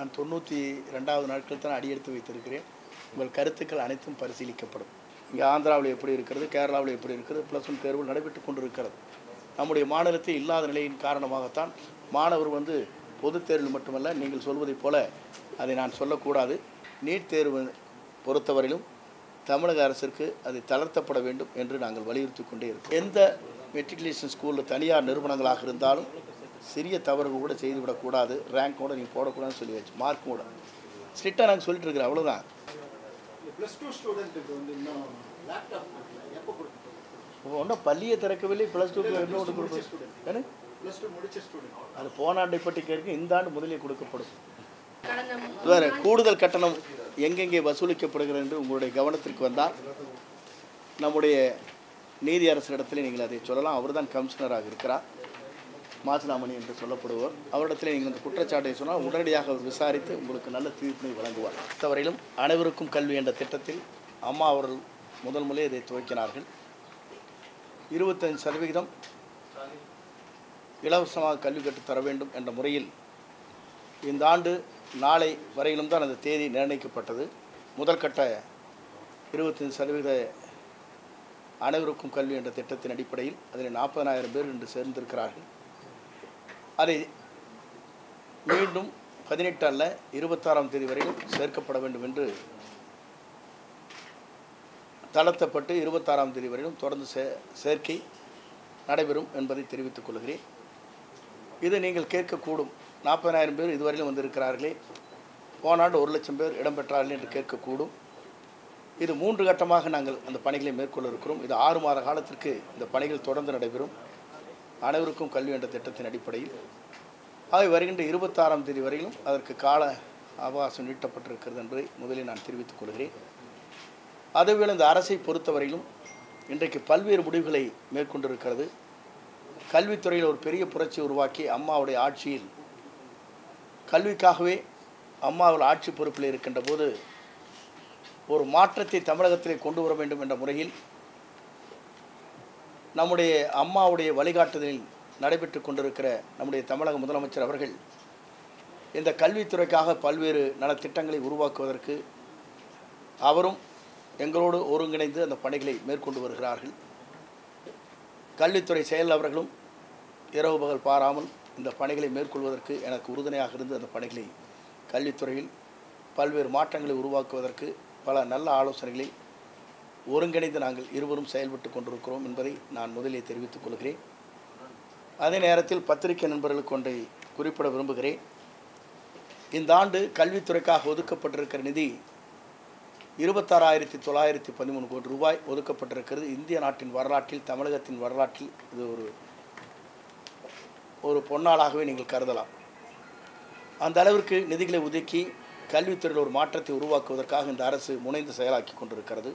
நான் தொண்ணூற்றி ரெண்டாவது நாட்கள் தான் அடியெடுத்து வைத்திருக்கிறேன். உங்கள் கருத்துக்கள் அனைத்தும் பரிசீலிக்கப்படும். இங்கே ஆந்திராவில் எப்படி இருக்கிறது கேரளாவில் எப்படி இருக்கிறது ப்ளஸ் ஒன் தேர்வு நடைபெற்று கொண்டிருக்கிறது. நம்முடைய மாநிலத்தில் இல்லாத நிலையின் காரணமாகத்தான் மாணவர் வந்து பொதுத் தேர்வில் மட்டுமல்ல நீங்கள் சொல்வதைப் போல அதை நான் சொல்லக்கூடாது. நீட் தேர்வு பொறுத்தவரையிலும் தமிழக அரசிற்கு அது தளர்த்தப்பட வேண்டும் என்று நாங்கள் வலியுறுத்தி கொண்டே இருக்கோம் எந்த மெட்ரிகுலேஷன் ஸ்கூலில் தனியார் நிறுவனங்களாக இருந்தாலும் சிறிய தவறுகள் கூட செய்துவிடக்கூடாது. ரேங்க் கூட நீங்கள் போடக்கூடாதுன்னு சொல்லி வச்சு மார்க் கூட ஸ்ட்ரிக்டாக நாங்கள் சொல்லிட்டு இருக்கிறோம். அவ்வளோதான் ஒன்றும் பள்ளியை திறக்கவில்லை ப்ளஸ் டூ முடிச்ச ஸ்டூடெண்ட் அது போன ஆண்டை பற்றி கேட்க இந்த ஆண்டு முதலில் கொடுக்கப்படும். வேறு கூடுதல் கட்டணம் எங்கெங்கே வசூலிக்கப்படுகிறது என்று உங்களுடைய கவனத்திற்கு வந்தால் நம்முடைய நீதி அரசரிடத்தில் நீங்கள் அதை சொல்லலாம். அவர்தான் கமிஷனராக இருக்கிறார். மாசிலாமணி என்று சொல்லப்படுவோர் அவரிடத்தில் நீங்கள் இந்த குற்றச்சாட்டை சொன்னால் உடனடியாக அவர் விசாரித்து உங்களுக்கு நல்ல தீர்ப்பினை வழங்குவார். மற்றவரையிலும் அனைவருக்கும் கல்வி என்ற திட்டத்தில் அம்மா அவர்கள் முதல் முறையே இதை துவக்கினார்கள். இருபத்தஞ்சு சதவிகிதம் இலவசமாக கல்வி கற்றுத்தர வேண்டும் என்ற முறையில் இந்த ஆண்டு நாளை வரையிலும் தான் அந்த தேதி நிர்ணயிக்கப்பட்டது. முதல் கட்ட இருபத்தஞ்சு சதவீத அனைவருக்கும் கல்வி என்ற திட்டத்தின் அடிப்படையில் அதில் நாற்பதனாயிரம் பேர் இன்று சேர்ந்திருக்கிறார்கள். அதை மீண்டும் பதினெட்டு அல்ல இருபத்தாறாம் தேதி வரையிலும் சேர்க்கப்பட வேண்டும் என்று தளர்த்தப்பட்டு இருபத்தாறாம் தேதி வரையிலும் தொடர்ந்து சே சேர்க்கை நடைபெறும் என்பதை தெரிவித்துக் கொள்கிறேன். இது நீங்கள் கேட்கக்கூடும். நாற்பதாயிரம் பேர் இதுவரையிலும் வந்திருக்கிறார்களே. போன ஆண்டு ஒரு லட்சம் பேர் இடம்பெற்றார்கள் என்று கேட்கக்கூடும். இது மூன்று கட்டமாக நாங்கள் அந்த பணிகளை மேற்கொள்ள இருக்கிறோம். இது ஆறு மாத காலத்திற்கு இந்த பணிகள் தொடர்ந்து நடைபெறும். அனைவருக்கும் கல்வி என்ற திட்டத்தின் அடிப்படையில். அவை வருகின்ற இருபத்தாறாம் தேதி வரையிலும் அதற்கு கால அவகாசம் நீட்டப்பட்டிருக்கிறது என்பதை முதலில் நான் தெரிவித்துக் கொள்கிறேன். அதேவேளை இந்த அரசை பொறுத்தவரையிலும் இன்றைக்கு பல்வேறு முடிவுகளை மேற்கொண்டிருக்கிறது. கல்வித்துறையில் ஒரு பெரிய புரட்சி உருவாக்கி அம்மாவுடைய ஆட்சியில் கல்விக்காகவே அம்மாவில் ஆட்சி பொறுப்பில் இருக்கின்ற போது ஒரு மாற்றத்தை தமிழகத்திலே கொண்டு வர வேண்டும் என்ற முறையில் நம்முடைய அம்மாவுடைய வழிகாட்டுதலில் நடைபெற்று கொண்டிருக்கிற நம்முடைய தமிழக முதலமைச்சர் அவர்கள் இந்த கல்வித்துறைக்காக பல்வேறு நலத்திட்டங்களை உருவாக்குவதற்கு அவரும் எங்களோடு ஒருங்கிணைந்து அந்த பணிகளை மேற்கொண்டு வருகிறார்கள். கல்வித்துறை செயல் அவர்களும் இரவு பகல் பாராமல் இந்த பணிகளை மேற்கொள்வதற்கு எனக்கு உறுதுணையாக இருந்து அந்த பணிகளை கல்வித்துறையில் பல்வேறு மாற்றங்களை உருவாக்குவதற்கு பல நல்ல ஆலோசனைகளை ஒருங்கிணைந்து நாங்கள் இருவரும் செயல்பட்டு கொண்டிருக்கிறோம் என்பதை நான் முதலில் தெரிவித்துக் கொள்கிறேன். அதே நேரத்தில் பத்திரிகை நண்பர்களுக்கு ஒன்றை குறிப்பிட விரும்புகிறேன். இந்த ஆண்டு கல்வித்துறைக்காக ஒதுக்கப்பட்டிருக்கிற நிதி இருபத்தாறாயிரத்தி தொள்ளாயிரத்தி பதிமூணு கோடி ரூபாய் ஒதுக்கப்பட்டிருக்கிறது. இந்திய நாட்டின் வரலாற்றில் தமிழகத்தின் வரலாற்றில் இது ஒரு ஒரு பொன்னாளாகவே நீங்கள் கருதலாம். அந்த அளவிற்கு நிதிகளை ஒதுக்கி கல்வித்துறையில் ஒரு மாற்றத்தை உருவாக்குவதற்காக இந்த அரசு முனைந்து செயலாக்கி கொண்டிருக்கிறது.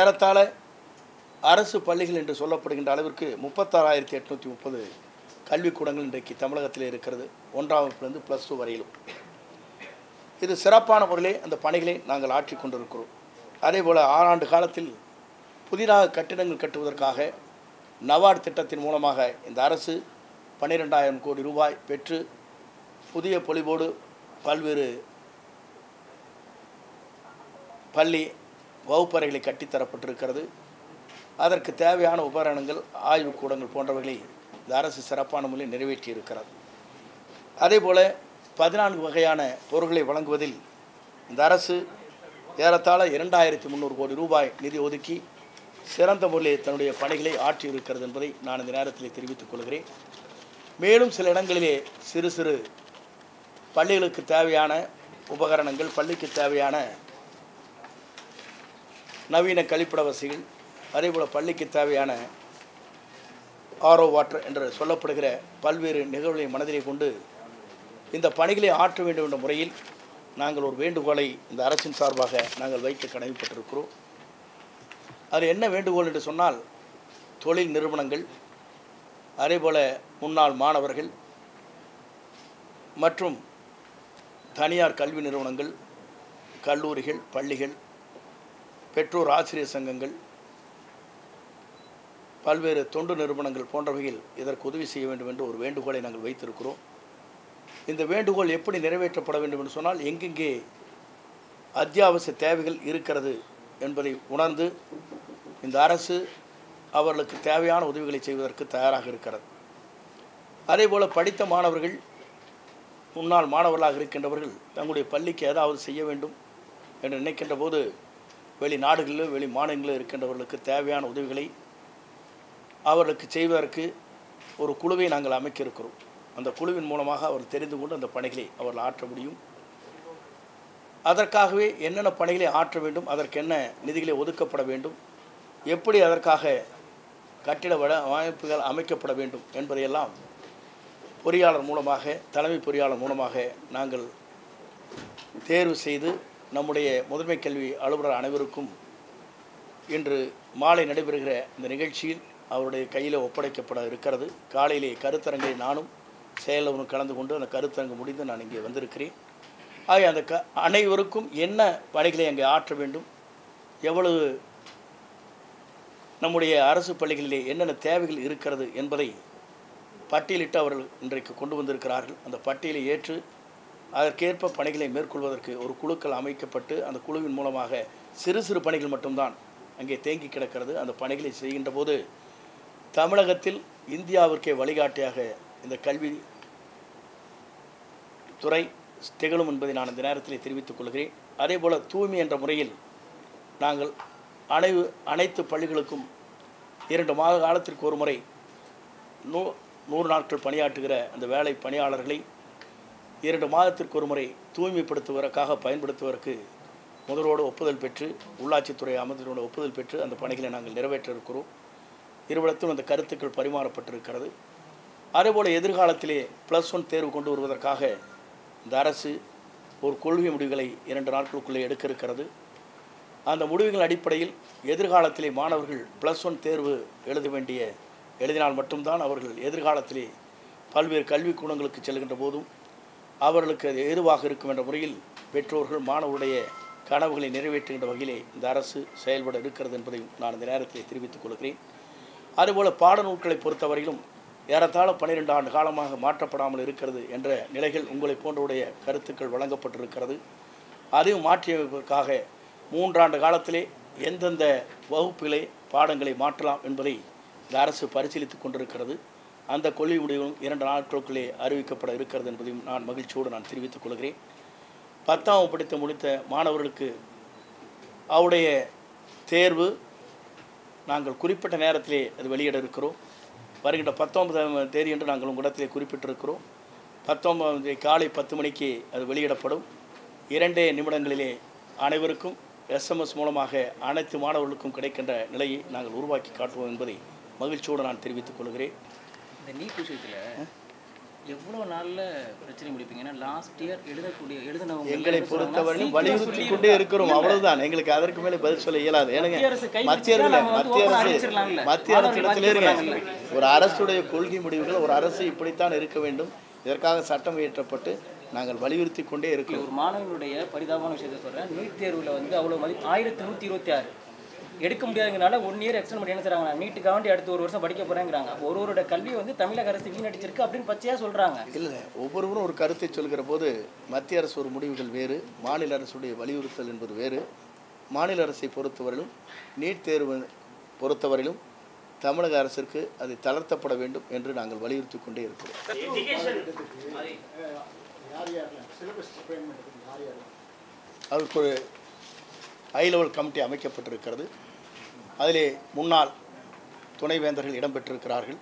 ஏறத்தாழ அரசு பள்ளிகள் என்று சொல்லப்படுகின்ற அளவிற்கு முப்பத்தாறாயிரத்தி எட்நூற்றி முப்பது கல்விக்கூடங்கள் இன்றைக்கு தமிழகத்தில் இருக்கிறது. ஒன்றாம் வகுப்பிலிருந்து ப்ளஸ் டூ வரையிலும். இது சிறப்பான முறையிலே அந்த பணிகளை நாங்கள் ஆற்றி கொண்டிருக்கிறோம். அதே போல் ஆறாண்டு காலத்தில் புதிதாக கட்டிடங்கள் கட்டுவதற்காக நவார்டு திட்டத்தின் மூலமாக இந்த அரசு பன்னிரெண்டாயிரம் கோடி ரூபாய் பெற்று புதிய பொலிவோடு பல்வேறு பள்ளி வகுப்பறைகளை கட்டித்தரப்பட்டிருக்கிறது. அதற்கு தேவையான உபகரணங்கள் ஆய்வுக்கூடங்கள் போன்றவைகளை இந்த அரசு சிறப்பான முறையில் நிறைவேற்றியிருக்கிறது. அதேபோல் பதினான்கு வகையான பொருட்களை வழங்குவதில் இந்த அரசு ஏறத்தாழ இரண்டாயிரத்தி முந்நூறு கோடி ரூபாய் நிதி ஒதுக்கி சிறந்த முறையில் தன்னுடைய பணிகளை ஆற்றி இருக்கிறது என்பதை நான் இந்த நேரத்தில் தெரிவித்துக் கொள்கிறேன். மேலும் சில இடங்களிலே சிறு சிறு பள்ளிகளுக்கு தேவையான உபகரணங்கள் பள்ளிக்கு தேவையான நவீன கழிப்பிட வசதிகள் அதேபோல் பள்ளிக்கு தேவையான ஆரோ வாட்டர் என்று சொல்லப்படுகிற பல்வேறு நிகழ்வுகளை மனதிலே கொண்டு இந்த பணிகளை ஆற்ற வேண்டும் என்ற முறையில் நாங்கள் ஒரு வேண்டுகோளை இந்த அரசின் சார்பாக நாங்கள் வைக்க கடமைப்பட்டிருக்கிறோம். அது என்ன வேண்டுகோள் என்று சொன்னால் தொழில் நிறுவனங்கள் அதேபோல் முன்னாள் மாணவர்கள் மற்றும் தனியார் கல்வி நிறுவனங்கள் கல்லூரிகள் பள்ளிகள் பெற்றோர் ஆசிரியர் சங்கங்கள் பல்வேறு தொண்டு நிறுவனங்கள் போன்றவையில் இதற்கு உதவி செய்ய வேண்டும் என்று ஒரு வேண்டுகோளை நாங்கள் வைத்திருக்கிறோம். இந்த வேண்டுகோள் எப்படி நிறைவேற்றப்பட வேண்டும் என்று சொன்னால் எங்கெங்கே அத்தியாவசிய தேவைகள் இருக்கிறது என்பதை உணர்ந்து இந்த அரசு அவர்களுக்கு தேவையான உதவிகளை செய்வதற்கு தயாராக இருக்கிறது. அதேபோல் படித்த மாணவர்கள் முன்னாள் மாணவர்களாக இருக்கின்றவர்கள் தங்களுடைய பள்ளிக்கு ஏதாவது செய்ய வேண்டும் என்று நினைக்கின்ற போது வெளிநாடுகளிலும் வெளி மாநிலங்களிலும் இருக்கின்றவர்களுக்கு தேவையான உதவிகளை அவர்களுக்கு செய்வதற்கு ஒரு குழுவை நாங்கள் அமைக்க இருக்கிறோம் அந்த குழுவின் மூலமாக அவர் தெரிந்து கொண்டு அந்த பணிகளை அவர்கள் ஆற்ற முடியும். அதற்காகவே என்னென்ன பணிகளை ஆற்ற வேண்டும் அதற்கு என்ன நிதிகளை ஒதுக்கப்பட வேண்டும் எப்படி அதற்காக கட்டிட வட அமைப்புகள் அமைக்கப்பட வேண்டும் என்பதையெல்லாம் பொறியாளர் மூலமாக தலைமை பொறியாளர் மூலமாக நாங்கள் தேர்வு செய்து நம்முடைய முதன்மை கல்வி அலுவலர் அனைவருக்கும் இன்று மாலை நடைபெறுகிற இந்த நிகழ்ச்சியில் அவருடைய கையில் ஒப்படைக்கப்பட இருக்கிறது. காலையிலே கருத்தரங்கை நானும் செயலவனும் கலந்து கொண்டு அந்த கருத்தரங்கு முடிந்து நான் இங்கே வந்திருக்கிறேன். ஆகிய அந்த க அனைவருக்கும் என்ன பணிகளை அங்கே ஆற்ற வேண்டும்? எவ்வளவு நம்முடைய அரசு பள்ளிகளிலே என்னென்ன தேவைகள் இருக்கிறது என்பதை பட்டியலிட்டு அவர்கள் இன்றைக்கு கொண்டு வந்திருக்கிறார்கள். அந்த பட்டியலை ஏற்று அதற்கேற்ப பணிகளை மேற்கொள்வதற்கு ஒரு குழுக்கள் அமைக்கப்பட்டு அந்த குழுவின் மூலமாக சிறு சிறு பணிகள் மட்டும்தான் அங்கே தேங்கி கிடக்கிறது. அந்த பணிகளை செய்கின்ற போது தமிழகத்தில் இந்தியாவிற்கே வழிகாட்டியாக இந்த கல்வி துறை திகழும் என்பதை நான் இந்த நேரத்தில் தெரிவித்துக் கொள்கிறேன். அதேபோல் தூய்மை என்ற முறையில் நாங்கள் அனைவு அனைத்து பள்ளிகளுக்கும் இரண்டு மாத காலத்திற்கு ஒரு முறை நூ நூறு நாட்கள் பணியாற்றுகிற அந்த வேலை பணியாளர்களை இரண்டு மாதத்திற்கு ஒரு முறை தூய்மைப்படுத்துவதற்காக பயன்படுத்துவதற்கு முதல்வோடு ஒப்புதல் பெற்று உள்ளாட்சித்துறை அமைச்சரோட ஒப்புதல் பெற்று அந்த பணிகளை நாங்கள் நிறைவேற்ற இருக்கிறோம் இருபடத்திலும் அந்த கருத்துக்கள் பரிமாறப்பட்டிருக்கிறது. அதேபோல் எதிர்காலத்திலே ப்ளஸ் ஒன் தேர்வு கொண்டு வருவதற்காக இந்த அரசு ஒரு கொள்கை முடிவுகளை இரண்டு நாட்களுக்குள்ளே எடுக்க இருக்கிறது அந்த முடிவுகள் அடிப்படையில் எதிர்காலத்திலே மாணவர்கள் ப்ளஸ் ஒன் தேர்வு எழுத வேண்டிய எழுதினால் மட்டும்தான் அவர்கள் எதிர்காலத்திலே பல்வேறு கல்வி கூடங்களுக்கு செல்கின்ற போதும் அவர்களுக்கு அது ஏதுவாக இருக்கும் என்ற முறையில் பெற்றோர்கள் மாணவருடைய கனவுகளை நிறைவேற்றுகின்ற வகையிலே இந்த அரசு செயல்பட இருக்கிறது என்பதையும் நான் இந்த நேரத்தில் தெரிவித்துக் கொள்கிறேன். அதுபோல் பாடநூல்களை பொறுத்தவரையிலும் ஏறத்தாழ பன்னிரெண்டு ஆண்டு காலமாக மாற்றப்படாமல் இருக்கிறது என்ற நிலைகள் உங்களை போன்றவுடைய கருத்துக்கள் வழங்கப்பட்டிருக்கிறது. அதையும் மாற்றியதற்காக மூன்றாண்டு காலத்திலே எந்தெந்த வகுப்பிலே பாடங்களை மாற்றலாம் என்பதை இந்த அரசு பரிசீலித்துக் கொண்டிருக்கிறது. அந்த கொள்கை முடிவும் இரண்டு நாட்களுக்குள்ளே அறிவிக்கப்பட இருக்கிறது என்பதையும் நான் மகிழ்ச்சியோடு நான் தெரிவித்துக் கொள்கிறேன். பத்தாம் படித்து முடித்த மாணவர்களுக்கு அவருடைய தேர்வு நாங்கள் குறிப்பிட்ட நேரத்திலே அது வெளியிட இருக்கிறோம். வருகின்ற பத்தொன்பதாம் தேதி என்று நாங்கள் உங்களிடத்திலே குறிப்பிட்டிருக்கிறோம். பத்தொன்பதாம் தேதி காலை பத்து மணிக்கு அது வெளியிடப்படும். இரண்டே நிமிடங்களிலே அனைவருக்கும் எஸ்எம்எஸ் மூலமாக அனைத்து மாணவர்களுக்கும் கிடைக்கின்ற நிலையை நாங்கள் உருவாக்கி காட்டுவோம் என்பதை மகிழ்ச்சியோடு நான் தெரிவித்துக் கொள்கிறேன். இந்த நீட் விஷயத்தில் எவ்வளோ நாளில் பிரச்சனை முடிப்பீங்க? ஏன்னா லாஸ்ட் இயர் எழுதக்கூடிய எழுதினவங்க எங்களை பொறுத்தவரையிலும் வலியுறுத்தி கொண்டே இருக்கிறோம். அவ்வளவுதான். எங்களுக்கு அதற்கு மேலே பதில் சொல்ல இயலாது. ஏனுங்க மத்திய அரசு மத்திய அரசு மத்திய அரசு இடத்துல இருங்க. ஒரு அரசுடைய கொள்கை முடிவுகள் ஒரு அரசு இப்படித்தான் இருக்க வேண்டும். இதற்காக சட்டம் இயற்றப்பட்டு நாங்கள் வலியுறுத்தி கொண்டே இருக்கிறோம். ஒரு மாணவனுடைய பரிதாபமான விஷயத்தை சொல்கிறேன் நீட் தேர்வில் வந்து அவ்வளோ மதி ஆயிரத்தி நூற்றி இருபத்தி ஆறு. எடுக்க முடியாதுங்கனால ஒன் இயர் எக்ஸ்டெண்ட் பண்ணி என்ன செய்றாங்க? நீட்டுக்காண்டி அடுத்து ஒரு வருஷம் படிக்க போகிறேங்கிறாங்க அப்போ ஒருவரோட கல்வி வந்து தமிழக அரசு வீணடிச்சிருக்கு அப்படின்னு பச்சையாக சொல்கிறாங்க இல்லை ஒவ்வொருவரும் ஒரு கருத்தை சொல்கிற போது மத்திய அரசு ஒரு முடிவுகள் வேறு மாநில அரசுடைய வலியுறுத்தல் என்பது வேறு. மாநில அரசை பொறுத்தவரையிலும் நீட் தேர்வு பொறுத்தவரையிலும் தமிழக அரசிற்கு அது தளர்த்தப்பட வேண்டும் என்று நாங்கள் வலியுறுத்தி கொண்டே இருக்கிறோம். அதற்கு ஒரு ஹை லெவல் கமிட்டி அமைக்கப்பட்டிருக்கிறது. அதிலே முன்னாள் துணைவேந்தர்கள் இடம்பெற்றிருக்கிறார்கள்.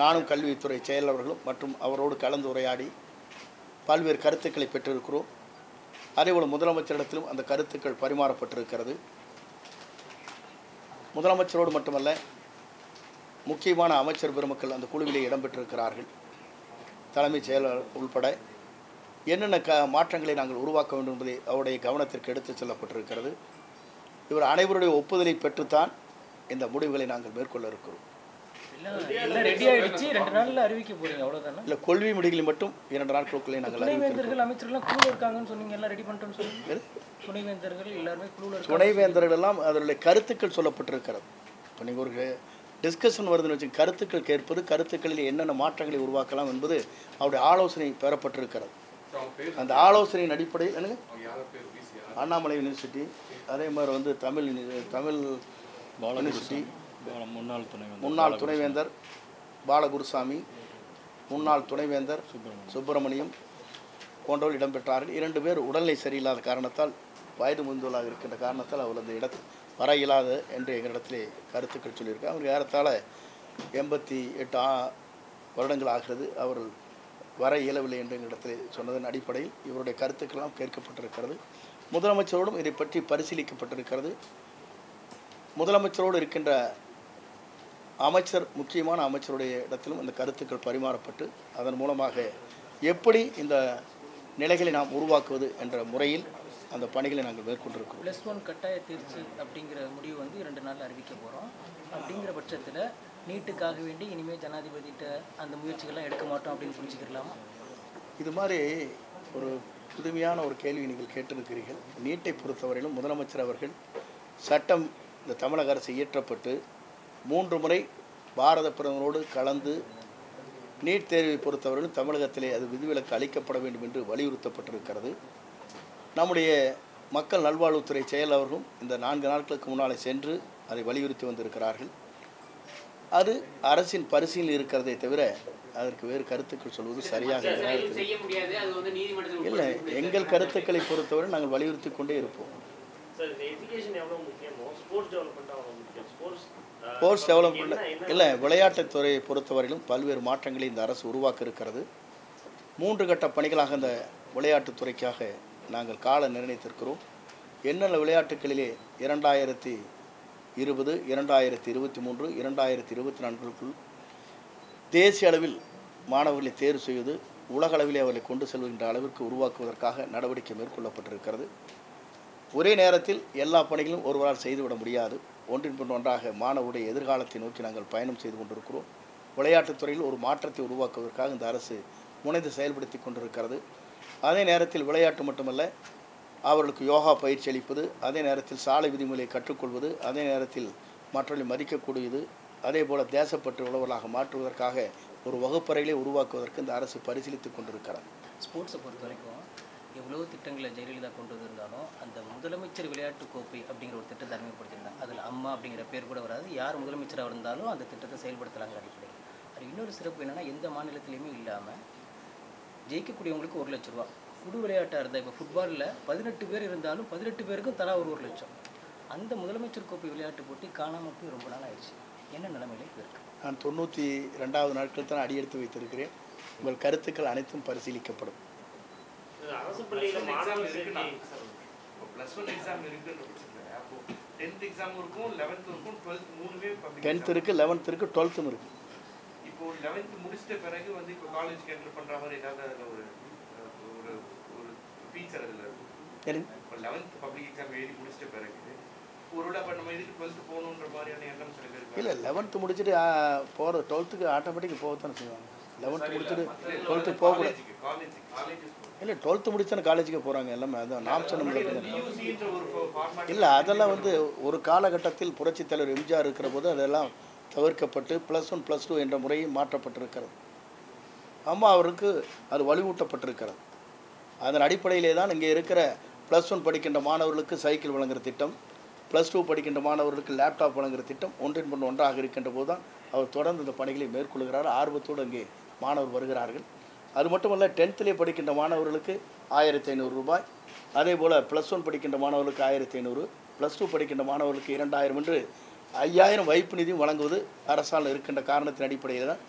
நானும் கல்வித்துறை செயலாளர்களும் மற்றும் அவரோடு கலந்து உரையாடி பல்வேறு கருத்துக்களை பெற்றிருக்கிறோம். அதேபோல் முதலமைச்சரிடத்திலும் அந்த கருத்துக்கள் பரிமாறப்பட்டிருக்கிறது. முதலமைச்சரோடு மட்டுமல்ல முக்கியமான அமைச்சர் பெருமக்கள் அந்த குழுவிலே இடம்பெற்றிருக்கிறார்கள். தலைமைச் செயலாளர் உள்பட என்னென்ன க மாற்றங்களை நாங்கள் உருவாக்க வேண்டும் என்பதை அவருடைய கவனத்திற்கு எடுத்துச் செல்லப்பட்டிருக்கிறது. இவர் அனைவருடைய ஒப்புதலை பெற்றுத்தான் இந்த முடிவுகளை நாங்கள் மேற்கொள்ள இருக்கிறோம். எல்லாம் எல்லாம் ரெடி ஆயிடுச்சு. ரெண்டு நாளில் அறிவிக்க போறீங்க அவ்வளோதானே இல்லை கொள்கை முடிகளை மட்டும் இரண்டு நாட்களுக்குள்ளே நாங்கள் துணைவேந்தர்கள் அமைச்சர்கள்லாம் குழுவில் இருக்காங்கன்னு சொன்னீங்க எல்லாம் ரெடி சொன்னீங்க. எது? துணைவேந்தர்கள் எல்லாருமே குழுவில் துணைவேந்தர்கள் எல்லாம் அதனுடைய கருத்துக்கள் சொல்லப்பட்டிருக்கிறது. இப்போ நீங்கள் ஒரு டிஸ்கஷன் வருதுன்னு வச்சு கருத்துக்கள் கேட்பது கருத்துக்களில் என்னென்ன மாற்றங்களை உருவாக்கலாம் என்பது அவருடைய ஆலோசனை பெறப்பட்டிருக்கிறது. அந்த ஆலோசனையின் அடிப்படையில் என்னங்க? அண்ணாமலை யூனிவர்சிட்டி அதே மாதிரி வந்து தமிழ் தமிழ் யூனிவர்சிட்டி. முன்னாள் துணை முன்னாள் துணைவேந்தர் பாலகுருசாமி முன்னாள் துணைவேந்தர் சுப்பிரமணியம். போன்றவர் இடம்பெற்றார்கள். இரண்டு பேர் உடல்நிலை சரியில்லாத காரணத்தால் வயது முந்தோலாக இருக்கின்ற காரணத்தால் அவர் அந்த இடத்தில் வர இயலாது என்று எங்களிடத்திலே கருத்துக்கள் சொல்லியிருக்காங்க அவர் ஏறத்தாழ எண்பத்தி எட்டு ஆ- வருடங்கள் ஆகிறது. அவர்கள் வர இயலவில்லை என்று எங்களிடத்தில் சொன்னதன் அடிப்படையில் இவருடைய கருத்துக்கெல்லாம் கேட்கப்பட்டிருக்கிறது. முதலமைச்சரோடும் இதை பற்றி பரிசீலிக்கப்பட்டிருக்கிறது. முதலமைச்சரோடு இருக்கின்ற அமைச்சர் முக்கியமான அமைச்சருடைய இடத்திலும் இந்த கருத்துக்கள் பரிமாறப்பட்டு அதன் மூலமாக எப்படி இந்த நிலைகளை நாம் உருவாக்குவது என்ற முறையில் அந்த பணிகளை நாங்கள் மேற்கொண்டிருக்கிறோம். ப்ளஸ் ஒன் கட்டாய தேர்ச்சி அப்படிங்கிற முடிவு வந்து இரண்டு நாள் அறிவிக்க போகிறோம் அப்படிங்கிற பட்சத்தில் நீட்டுக்காக வேண்டி இனிமேல் ஜனாதிபதிகிட்ட அந்த முயற்சிகள்லாம் எடுக்க மாட்டோம் அப்படின்னு புரிஞ்சுக்கலாமா இது மாதிரி ஒரு புதுமையான ஒரு கேள்வி நீங்கள் கேட்டிருக்கிறீர்கள். நீட்டை பொறுத்தவரையிலும் முதலமைச்சர் அவர்கள் சட்டம் இந்த தமிழக அரசு இயற்றப்பட்டு மூன்று முறை பாரத பிரதமரோடு கலந்து நீட் தேர்வை பொறுத்தவரையிலும் தமிழகத்திலே அது விதிவிலக்கு அளிக்கப்பட வேண்டும் என்று வலியுறுத்தப்பட்டிருக்கிறது. நம்முடைய மக்கள் நல்வாழ்வுத்துறை செயல் அவர்களும் இந்த நான்கு நாட்களுக்கு முன்னாலே சென்று அதை வலியுறுத்தி வந்திருக்கிறார்கள். அது அரசின் பரிசீலனை இருக்கிறதே தவிர அதற்கு வேறு கருத்துக்கள் சொல்வது சரியாக சார், இல்லை. எங்கள் கருத்துக்களை பொறுத்தவரை நாங்கள் வலியுறுத்தி கொண்டே இருப்போம். சார் இந்த எஜுகேஷன் எவ்வளோ முக்கியமோ ஸ்போர்ட்ஸ் டெவலப்மெண்ட் அவ்வளோ முக்கியம். ஸ்போர்ட்ஸ் ஸ்போர்ட்ஸ் டெவலப்மெண்ட் இல்லை விளையாட்டுத் துறையை பொறுத்தவரையிலும் பல்வேறு மாற்றங்களை இந்த அரசு உருவாக்க இருக்கிறது மூன்று கட்ட பணிகளாக இந்த விளையாட்டுத் துறைக்காக நாங்கள் கால நிர்ணயித்திருக்கிறோம். என்னென்ன விளையாட்டுகளிலே இரண்டாயிரத்தி இருபது இரண்டாயிரத்தி இருபத்தி மூன்று இரண்டாயிரத்தி இருபத்தி நான்குக்குள் தேசிய அளவில் மாணவர்களை தேர்வு செய்வது உலக அளவிலே அவர்களை கொண்டு செல்கின்ற அளவிற்கு உருவாக்குவதற்காக நடவடிக்கை மேற்கொள்ளப்பட்டிருக்கிறது. ஒரே நேரத்தில் எல்லா பணிகளும் ஒருவரால் செய்துவிட முடியாது. ஒன்றின் பின் ஒன்றாக மாணவருடைய எதிர்காலத்தை நோக்கி நாங்கள் பயணம் செய்து கொண்டிருக்கிறோம். விளையாட்டுத் துறையில் ஒரு மாற்றத்தை உருவாக்குவதற்காக இந்த அரசு முனைந்து செயல்படுத்தி கொண்டிருக்கிறது. அதே நேரத்தில் விளையாட்டு மட்டுமல்ல அவர்களுக்கு யோகா பயிற்சி அளிப்பது அதே நேரத்தில் சாலை விதிமுறையை கற்றுக்கொள்வது அதே நேரத்தில் மற்றவர்களை மதிக்கக்கூடியது அதே போல் தேசப்பற்று உழவர்களாக மாற்றுவதற்காக ஒரு வகுப்பறைகளை உருவாக்குவதற்கு இந்த அரசு பரிசீலித்துக் கொண்டிருக்கிறது. ஸ்போர்ட்ஸை பொறுத்த வரைக்கும் எவ்வளோ திட்டங்களை ஜெயலலிதா கொண்டு வந்திருந்தாலும் அந்த முதலமைச்சர் விளையாட்டு கோப்பை அப்படிங்கிற ஒரு திட்டத்தை அறிமுகப்படுத்தியிருந்தாங்க. அதில் அம்மா அப்படிங்கிற பேர் கூட வராது. யார் முதலமைச்சராக இருந்தாலும் அந்த திட்டத்தை செயல்படுத்தலாங்கிற அடிப்படையில். அது இன்னொரு சிறப்பு என்னென்னா எந்த மாநிலத்திலையுமே இல்லாமல் ஜெயிக்கக்கூடியவங்களுக்கு ஒரு லட்ச ரூபா. குடு விளையாட்டாக இருந்தால் இப்போ ஃபுட்பாலில் பதினெட்டு பேர் இருந்தாலும் பதினெட்டு பேருக்கும் தலா ஒரு ஒரு லட்சம். அந்த முதலமைச்சர் கோப்பை விளையாட்டு போட்டி காணாமல் போய் ரொம்ப நாள் ஆயிடுச்சு. என்ன நிலைமையில இருக்குது நான் தொண்ணூற்றி ரெண்டாவது நாட்கள் தான் அடியெடுத்து வைத்திருக்கிறேன். உங்கள் கருத்துக்கள் அனைத்தும் பரிசீலிக்கப்படும். டென்த் எக்ஸாம் இருக்கும் லெவன்த் இருக்குது டுவெல்த்தும் இருக்குது இப்போ லெவன்த் முடிச்சிட்ட பிறகு வந்து இப்போ காலேஜ் என்டர் பண்ற மாதிரி ஏதாவது அதில் ஒரு ஒரு ஒரு ஃபீச்சர் அதில் இப்போ லெவன்த் பப்ளிக் எக்ஸாம் எழுதி முடிச்சிட்ட பிறகு இல்லை லெவன்த்து முடிச்சுட்டு போகிற டுவெல்த்துக்கு ஆட்டோமேட்டிக் போகத்தானே செய்வாங்க. லெவன்த்து முடிச்சுட்டு டுவெல்த்துக்கு போகக்கூடாது. இல்லை டுவெல்த்து முடிச்சுன்னு காலேஜுக்கு போகிறாங்க எல்லாமே அதான் நாம் சொன்ன இல்லை அதெல்லாம் வந்து ஒரு காலகட்டத்தில் புரட்சித் தலைவர் எம்ஜிஆர் இருக்கிற போது அதெல்லாம் தவிர்க்கப்பட்டு ப்ளஸ் ஒன் ப்ளஸ் டூ என்ற முறை மாற்றப்பட்டிருக்கிறது. அம்மா அவருக்கு அது வலுவூட்டப்பட்டிருக்கிறது. அதன் அடிப்படையிலே தான் இங்கே இருக்கிற ப்ளஸ் ஒன் படிக்கின்ற மாணவர்களுக்கு சைக்கிள் வழங்குகிற திட்டம். ப்ளஸ் டூ படிக்கின்ற மாணவர்களுக்கு லேப்டாப் வழங்குகிற திட்டம் ஒன்றின் பின் ஒன்றாக இருக்கின்ற போது தான் அவர் தொடர்ந்து இந்த பணிகளை மேற்கொள்கிறார். ஆர்வத்தோடு அங்கே மாணவர் வருகிறார்கள். அது மட்டுமல்ல டென்த்திலே படிக்கின்ற மாணவர்களுக்கு ஆயிரத்தி ஐநூறு ரூபாய். அதே போல் ப்ளஸ் ஒன் படிக்கின்ற மாணவர்களுக்கு ஆயிரத்தி ஐநூறு ப்ளஸ் டூ படிக்கின்ற மாணவர்களுக்கு இரண்டாயிரம் என்று ஐயாயிரம் வைப்பு நிதியும் வழங்குவது அரசால் இருக்கின்ற காரணத்தின் அடிப்படையில் தான்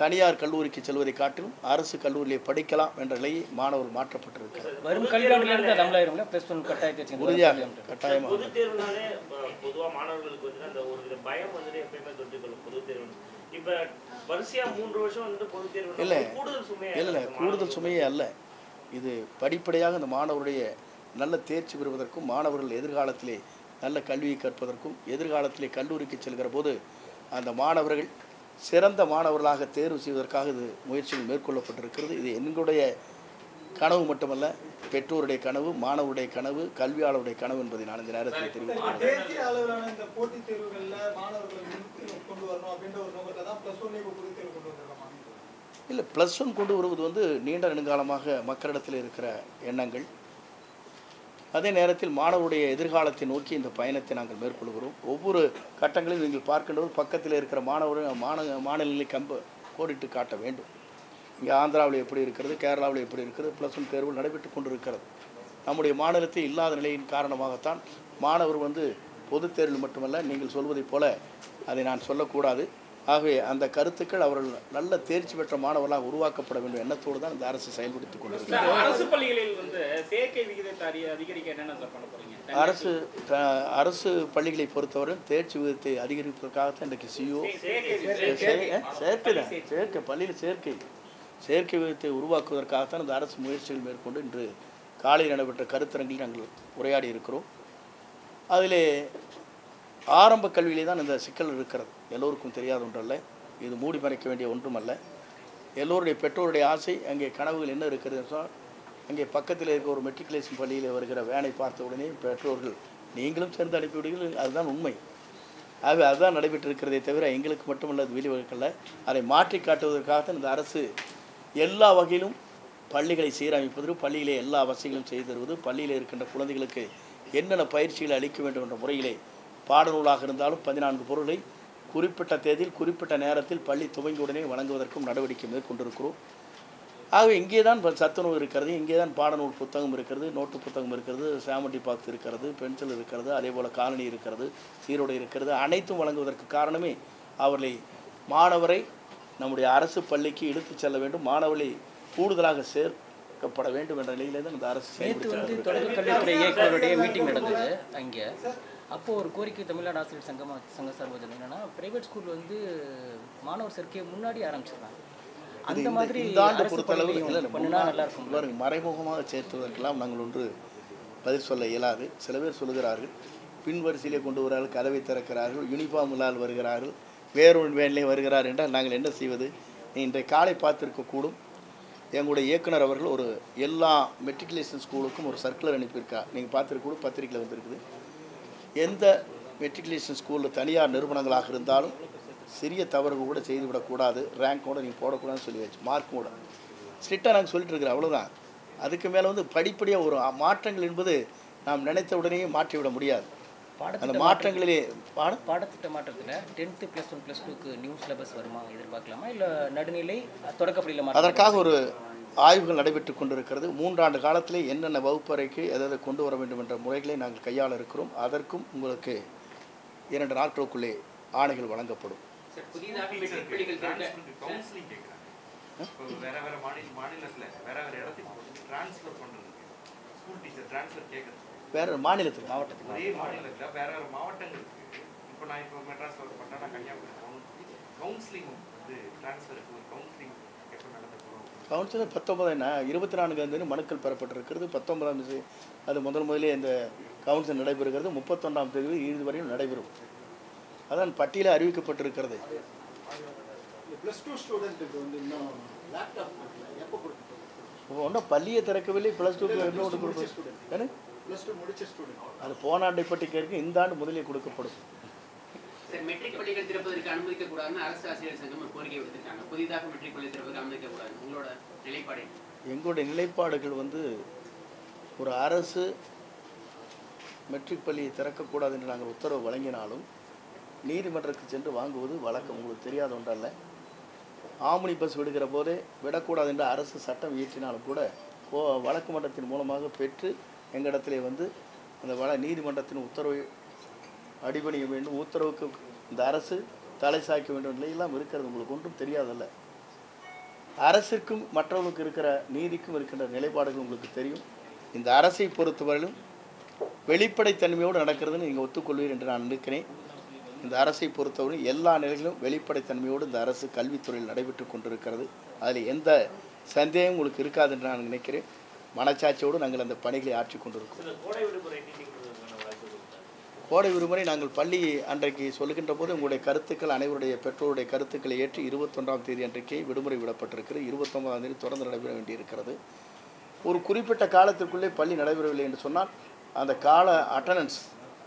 தனியார் கல்லூரிக்கு செல்வதை காட்டிலும் அரசு கல்லூரியிலே படிக்கலாம் என்ற நிலையை மாணவர் மாற்றப்பட்டிருக்கிறார். வரும் கல்வியாண்டிலிருந்து உறுதியாக கட்டாயமாக. இல்லை. இல்லை கூடுதல் சுமையே அல்ல. இது படிப்படியாக இந்த மாணவருடைய நல்ல தேர்ச்சி பெறுவதற்கும் மாணவர்கள் எதிர்காலத்திலே நல்ல கல்வியை கற்பதற்கும் எதிர்காலத்திலே கல்லூரிக்கு செல்கிற போது அந்த மாணவர்கள் சிறந்த மாணவர்களாக தேர்வு செய்வதற்காக இது முயற்சிகள் மேற்கொள்ளப்பட்டிருக்கிறது. இது எங்களுடைய கனவு மட்டுமல்ல பெற்றோருடைய கனவு மாணவருடைய கனவு கல்வியாளருடைய கனவு என்பதை நான் இந்த நேரத்தில் தெரிவிக்கிறேன் தேசிய அளவிலான இந்த போட்டித் தேர்வுகள்ல மாணவர்களை முன்னிறுத்தி கொண்டு வரணும் அப்படின்ற ஒரு நோக்கத்தில் தான் ப்ளஸ் ஒன் இப்போ புது தேர்வு கொண்டு வந்திருக்கோமா இல்லை ப்ளஸ் ஒன் கொண்டு வருவது வந்து நீண்ட நெடுங்காலமாக மக்களிடத்தில் இருக்கிற எண்ணங்கள். அதே நேரத்தில் மாணவருடைய எதிர்காலத்தை நோக்கி இந்த பயணத்தை நாங்கள் மேற்கொள்கிறோம். ஒவ்வொரு கட்டங்களிலும் நீங்கள் பார்க்கின்றது பக்கத்தில் இருக்கிற மாணவர் மாண மாநிலங்களை கம்ப கோடிட்டு காட்ட வேண்டும். இங்கே ஆந்திராவில் எப்படி இருக்கிறது கேரளாவில் எப்படி இருக்கிறது ப்ளஸ் ஒன் தேர்வு நடைபெற்று கொண்டிருக்கிறது. நம்முடைய மாநிலத்தில் இல்லாத நிலையின் காரணமாகத்தான் மாணவர் வந்து பொதுத் தேர்வில் மட்டுமல்ல நீங்கள் சொல்வதைப் போல அதை நான் சொல்லக்கூடாது. ஆகவே அந்த கருத்துக்கள் அவர்கள் நல்ல தேர்ச்சி பெற்ற மாணவர்களாக உருவாக்கப்பட வேண்டும் எண்ணத்தோடு தான் இந்த அரசு செயல்படுத்திக் கொண்டிருக்கிறது. அரசு பள்ளிகளில் வந்து சேர்க்கை விகிதத்தை அதிகரிக்க என்னென்ன அரசு அரசு பள்ளிகளை பொறுத்தவரை தேர்ச்சி விகிதத்தை அதிகரிப்பதற்காகத்தான் இன்றைக்கு சிஓ சேர்க்கை தான். சேர்க்கை பள்ளியில் சேர்க்கை. சேர்க்கை விகிதத்தை உருவாக்குவதற்காகத்தான் இந்த அரசு முயற்சிகள் மேற்கொண்டு இன்று காலையில் நடைபெற்ற கருத்தரங்கில் நாங்கள் உரையாடி இருக்கிறோம். அதிலே ஆரம்ப கல்வியிலே தான் இந்த சிக்கல் இருக்கிறது. எல்லோருக்கும் தெரியாத ஒன்றல்ல. இது மூடி மறைக்க வேண்டிய ஒன்றுமல்ல. எல்லோருடைய பெற்றோருடைய ஆசை அங்கே கனவுகள் என்ன இருக்கிறது என்றால் அங்கே பக்கத்தில் இருக்க ஒரு மெட்ரிகுலேஷன் பள்ளியில் வருகிற வேனை பார்த்த உடனே பெற்றோர்கள் நீங்களும் சேர்ந்து அனுப்பிவிடுங்கள் அதுதான் உண்மை. ஆகவே அதுதான் நடைபெற்று இருக்கிறதே தவிர எங்களுக்கு மட்டுமல்ல அது வெளிவகுக்கல்ல அதை மாற்றி காட்டுவதற்காக இந்த அரசு எல்லா வகையிலும் பள்ளிகளை சீரமைப்பது பள்ளியிலே எல்லா வசதிகளும் செய்து தருவது பள்ளியில் இருக்கின்ற குழந்தைகளுக்கு என்னென்ன பயிற்சிகளை அளிக்க வேண்டும் என்ற முறையிலே பாடநூலாக இருந்தாலும் பதினான்கு பொருளை குறிப்பிட்ட தேதியில் குறிப்பிட்ட நேரத்தில் பள்ளி துவங்கிய உடனே வழங்குவதற்கும் நடவடிக்கை மேற்கொண்டிருக்கிறோம். ஆகவே இங்கே தான் சத்துணவு இருக்கிறது இங்கே தான் பாடநூல் புத்தகம் இருக்கிறது நோட்டு புத்தகம் இருக்கிறது சாமட்டி பாக்ஸ் இருக்கிறது பென்சில் இருக்கிறது அதே போல் காலனி இருக்கிறது சீருடை இருக்கிறது அனைத்தும் வழங்குவதற்கு காரணமே அவர்களை மாணவரை நம்முடைய அரசு பள்ளிக்கு இழுத்துச் செல்ல வேண்டும் மாணவர்களை கூடுதலாக சேர்க்கப்பட வேண்டும் என்ற நிலையிலே தான் இந்த அரசு தொடக்க கல்வித்துறை இயக்குநருடைய மீட்டிங் நடந்தது அங்கே. அப்போ ஒரு கோரிக்கை தமிழ்நாடு ஆசிரியர் சங்கமா சங்க சார்பு என்னன்னா பிரைவேட் ஸ்கூல் வந்து மாணவர் சேர்க்கையை முன்னாடி ஆரம்பிச்சிருக்காங்க. அந்த மாதிரி இந்த ஆண்டு பொறுத்தளவு பண்ணுனா நல்லா இருக்கும் பாருங்க, மறைமுகமாக சேர்த்துவதற்கெல்லாம் நாங்கள் ஒன்று பதில் சொல்ல இயலாது. சில பேர் சொல்லுகிறார்கள் பின் வரிசையிலே கொண்டு வரார்கள் கதவை திறக்கிறார்கள் யூனிஃபார்ம் இல்லால் வருகிறார்கள் வேறொரு வேனிலே வருகிறார் என்றால் நாங்கள் என்ன செய்வது? இன்றைய காலை பார்த்திருக்கக்கூடும் எங்களுடைய இயக்குனர் அவர்கள் ஒரு எல்லா மெட்ரிகுலேஷன் ஸ்கூலுக்கும் ஒரு சர்க்குலர் அனுப்பியிருக்கா. நீங்கள் பார்த்துருக்கூடும் பத்திரிக்கையில் வந்திருக்குது. எந்த மெட்ரிகுலேஷன் ஸ்கூலில் தனியார் நிறுவனங்களாக இருந்தாலும் சிறிய தவறுகள் கூட செய்துவிடக்கூடாது. ரேங்க் கூட நீங்கள் போடக்கூடாதுன்னு சொல்லி வச்சு மார்க் கூட ஸ்ட்ரிக்டாக நாங்கள் சொல்லிட்டு இருக்கிறோம். அவ்வளோதான் அதுக்கு மேலே வந்து படிப்படியாக ஒரு மாற்றங்கள் என்பது நாம் நினைத்த உடனேயே மாற்றிவிட முடியாது. அந்த மாற்றங்களிலே பாட பாடத்திட்ட மாற்றத்தில் டென்த்து ப்ளஸ் ஒன் ப்ளஸ் டூக்கு நியூ சிலபஸ் வருமா எதிர்பார்க்கலாமா? இல்லை நடுநிலை தொடக்கப்பள்ளியில் மாற்றம் அதற்காக ஒரு ஆய்வுகள் நடைபெற்று கொண்டிருக்கிறது. மூன்றாண்டு காலத்திலே என்னென்ன வகுப்பறைக்கு எதை கொண்டு வர வேண்டும் என்ற முறைகளை நாங்கள் கையாள இருக்கிறோம். அதற்கும் உங்களுக்கு இரண்டு நாட்களுக்குள்ளே ஆணைகள் வழங்கப்படும். வேற வேற மாநில மாநிலத்துல வேற வேற இடத்துக்கு ட்ரான்ஸ்ஃபர் பண்றதுக்கு ஸ்கூல் டீச்சர் ட்ரான்ஸ்ஃபர் கேட்குறது வேற மாநிலத்தில் மாவட்டத்துக்கு. ஒரே மாநிலத்துல வேற வேற மாவட்டங்களுக்கு. இப்போ நான் இப்போ மெட்ராஸ்ல ஒர்க் பண்றேன் நான் கன்னியாகுமரி போகணும். கவுன்சிலிங் வந்து ட்ரான்ஸ்ஃபருக்கு ஒரு கவுன்சிலிங் பத்தொன்பதாம் நா- இருபத்தி நான்காம் தேதி மனுக்கள் பெறப்பட்டிருக்கிறது. பத்தொன்பதாம் தேதி அது முதல் முதலே இந்த கவுன்சில் நடைபெறுகிறது. முப்பத்தொன்றாம் தேதி இறுதி வரையும் நடைபெறும். அதான் பட்டியலே அறிவிக்கப்பட்டிருக்கிறது. ஒன்றும் பள்ளியை திறக்கவில்லை ப்ளஸ் டூ என்ன? முடிச்ச ஸ்டூடெண்ட் அது போன ஆண்டை இந்த ஆண்டு முதலே கொடுக்கப்படும். சார் மெட்ரிக் பள்ளிகள் திறப்பதற்கு அனுமதிக்க கூடாதுன்னு அரசு ஆசிரியர் சங்கம் கோரிக்கை விடுத்திருக்காங்க. புதிதாக மெட்ரிக் பள்ளி திறப்பதற்கு அனுமதிக்க கூடாது உங்களோட நிலைப்பாடு எங்களுடைய நிலைப்பாடுகள் வந்து ஒரு அரசு மெட்ரிக் பள்ளியை திறக்கக்கூடாது என்று நாங்கள் உத்தரவு வழங்கினாலும் நீதிமன்றத்துக்கு சென்று வாங்குவது வழக்கம். உங்களுக்கு தெரியாத ஒன்றல்ல. ஆம்னி பஸ் விடுகிற போதே விடக்கூடாது என்று அரசு சட்டம் இயற்றினாலும் கூட வழக்கு மன்றத்தின் மூலமாக பெற்று எங்களிடத்திலே வந்து அந்த வள நீதிமன்றத்தின் உத்தரவை அடிபணிய வேண்டும் உத்தரவுக்கு இந்த அரசு தலை சாய்க்க வேண்டும் நிலையெல்லாம் இருக்கிறது. உங்களுக்கு ஒன்றும் தெரியாதல்ல. அரசிற்கும் மற்றவர்களுக்கு இருக்கிற நீதிக்கும் இருக்கின்ற நிலைப்பாடுகள் உங்களுக்கு தெரியும். இந்த அரசை பொறுத்தவரையிலும் வெளிப்படைத்தன்மையோடு நடக்கிறதுன்னு நீங்கள் ஒத்துக்கொள்வீர் என்று நான் நினைக்கிறேன். இந்த அரசை பொறுத்தவரை எல்லா நிலைகளிலும் வெளிப்படைத்தன்மையோடு இந்த அரசு கல்வித்துறையில் நடைபெற்று கொண்டிருக்கிறது. அதில் எந்த சந்தேகம் உங்களுக்கு இருக்காது என்று நான் நினைக்கிறேன். மனச்சாட்சியோடு நாங்கள் அந்த பணிகளை ஆற்றிக் கொண்டிருக்கிறோம் இந்த கோடை விடுமுறை நீட்டிக்கிறதுக்கான வாய்ப்பு இருக்கா? கோடை விடுமுறை நாங்கள் பள்ளி அன்றைக்கு சொல்லுகின்ற போது உங்களுடைய கருத்துக்கள் அனைவருடைய பெற்றோருடைய கருத்துக்களை ஏற்றி இருபத்தொன்றாம் தேதி அன்றைக்கே விடுமுறை விடப்பட்டிருக்கிறது. இருபத்தொன்பதாம் தேதி தொடர்ந்து நடைபெற வேண்டியிருக்கிறது. ஒரு குறிப்பிட்ட காலத்திற்குள்ளே பள்ளி நடைபெறவில்லை என்று சொன்னால் அந்த கால அட்டண்டன்ஸ்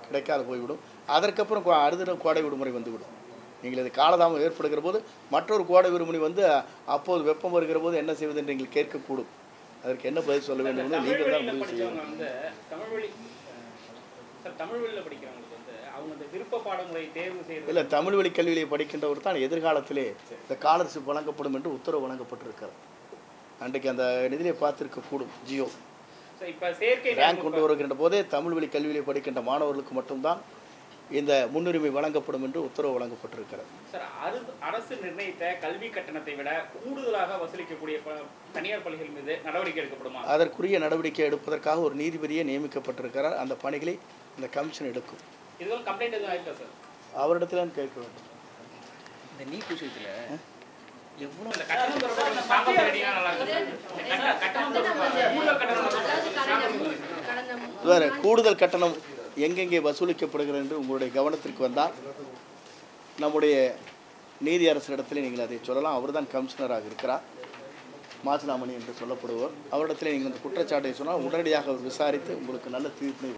கிடைக்காது போய்விடும். அதற்கப்புறம் அடுத்த கோடை விடுமுறை வந்துவிடும். நீங்கள் இது காலதாமம் ஏற்படுகிற போது மற்றொரு கோடை விரும்பி வந்து அப்போது வெப்பம் வருகிற போது என்ன செய்வது என்று நீங்கள் கேட்கக்கூடும். அதற்கு என்ன பதில் சொல்ல வேண்டும் என்று நீங்கள் தான் முடிவு செய்ய வேண்டும். வந்து தமிழ் வழியில் படிக்கிறவங்களுக்கு வந்து அவங்க அந்த விருப்ப பாடமுறை தேர்வு இல்லை தமிழ் வழி கல்வியிலே படிக்கின்றவர் தான் எதிர்காலத்திலே இந்த ஸ்காலர்ஷிப் வழங்கப்படும் என்று உத்தரவு வழங்கப்பட்டிருக்கிறது. அன்றைக்கு அந்த நிதியிலே பார்த்திருக்க கூடும் ஜியோ. சார் இப்போ சேர்க்கை ரேங்க் கொண்டு வருகின்ற போதே தமிழ் வழி கல்வியிலே படிக்கின்ற மாணவர்களுக்கு மட்டும்தான் இந்த முன்னுரிமை வழங்கப்படும் என்று உத்தரவு வழங்கப்பட்டிருக்கிறது. சார் அரு- அரசு நிர்ணயித்த கல்வி கட்டணத்தை விட கூடுதலாக வசூலிக்கக்கூடிய தனியார் பள்ளிகள் மீது நடவடிக்கை எடுக்கப்படுமா? அதற்குரிய நடவடிக்கை எடுப்பதற்காக ஒரு நீதிபதியே நியமிக்கப்பட்டிருக்கிறார். அந்த பணிகளை இந்த கமிஷன் எடுக்கும். இதுவும் கம்ப்ளைண்ட் எதுவும் ஆயிருக்கா சார் அவரிடத்தில் கேட்க வேண்டும். இந்த நீட் விஷயத்தில் வேறு கூடுதல் கட்டணம் எங்கெங்கே வசூலிக்கப்படுகிறது என்று உங்களுடைய கவனத்திற்கு வந்தால் நம்முடைய நீதி அரசரிடத்தில் நீங்கள் அதை சொல்லலாம். அவர்தான் கமிஷனராக இருக்கிறார். மாசிலாமணி என்று சொல்லப்படுவர். அவரிடத்தில் நீங்கள் இந்த குற்றச்சாட்டை சொன்னால் உடனடியாக அவர் விசாரித்து உங்களுக்கு நல்ல தீர்ப்பினை